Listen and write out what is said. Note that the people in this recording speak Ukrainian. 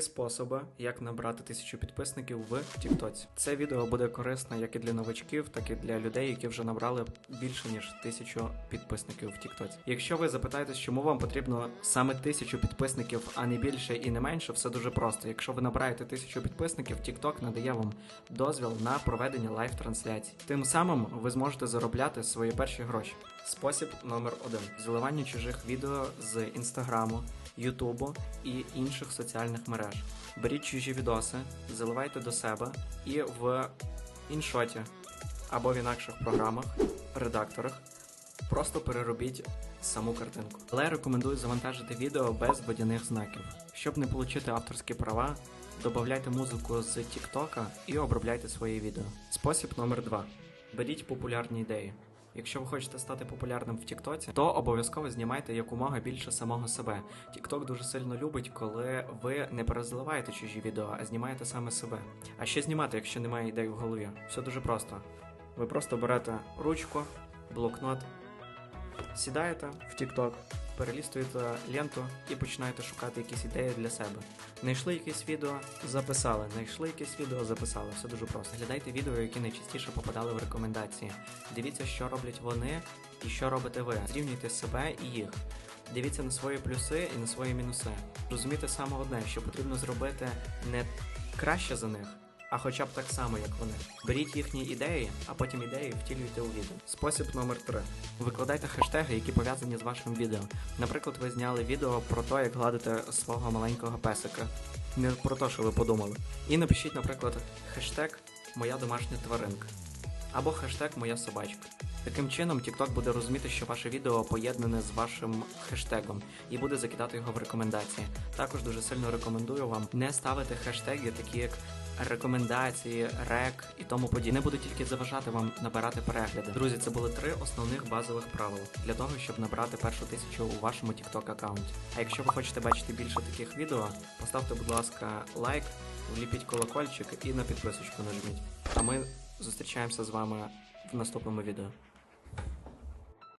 Способи, як набрати тисячу підписників в Тіктоці. Це відео буде корисне як і для новачків, так і для людей, які вже набрали більше ніж тисячу підписників в Тіктоці. Якщо ви запитаєтесь, чому вам потрібно саме тисячу підписників, а не більше і не менше, все дуже просто. Якщо ви набираєте тисячу підписників, TikTok надає вам дозвіл на проведення лайв-трансляцій. Тим самим ви зможете заробляти свої перші гроші. Спосіб номер один: заливання чужих відео з інстаграму, Ютубу і інших соціальних мереж. Беріть чужі відоси, заливайте до себе і в іншоті або в інакших програмах, редакторах. Просто переробіть саму картинку. Але я рекомендую завантажити відео без водяних знаків. Щоб не отримати авторські права, додавайте музику з TikTok і обробляйте свої відео. Спосіб номер 2. Беріть популярні ідеї. Якщо ви хочете стати популярним в Тіктоці, то обов'язково знімайте якомога більше самого себе. Тікток дуже сильно любить, коли ви не перезливаєте чужі відео, а знімаєте саме себе. А ще знімати, якщо немає ідей в голові. Все дуже просто. Ви просто берете ручку, блокнот, сідаєте в TikTok, перелістуєте ленту і починаєте шукати якісь ідеї для себе. Знайшли якесь відео, записали. Знайшли якесь відео, записали. Все дуже просто. Глядайте відео, які найчастіше попадали в рекомендації. Дивіться, що роблять вони і що робите ви. Зрівнюйте себе і їх. Дивіться на свої плюси і на свої мінуси. Розумійте саме одне, що потрібно зробити не краще за них, а хоча б так само, як вони. Беріть їхні ідеї, а потім ідеї втілюйте у відео. Спосіб номер 3. Викладайте хештеги, які пов'язані з вашим відео. Наприклад, ви зняли відео про те, як гладите свого маленького песика. Не про те, що ви подумали. І напишіть, наприклад, хештег Моя домашня тваринка або хештег Моя собачка. Таким чином, TikTok буде розуміти, що ваше відео поєднане з вашим хештегом і буде закидати його в рекомендації. Також дуже сильно рекомендую вам не ставити хештеги, такі як рекомендації, рек і тому подібне. Не будуть тільки заважати вам набирати перегляди. Друзі, це були три основних базових правила для того, щоб набрати першу тисячу у вашому TikTok аккаунті. А якщо ви хочете бачити більше таких відео, поставте, будь ласка, лайк, вліпіть колокольчик і на підписочку нажміть. А ми зустрічаємося з вами в наступному відео.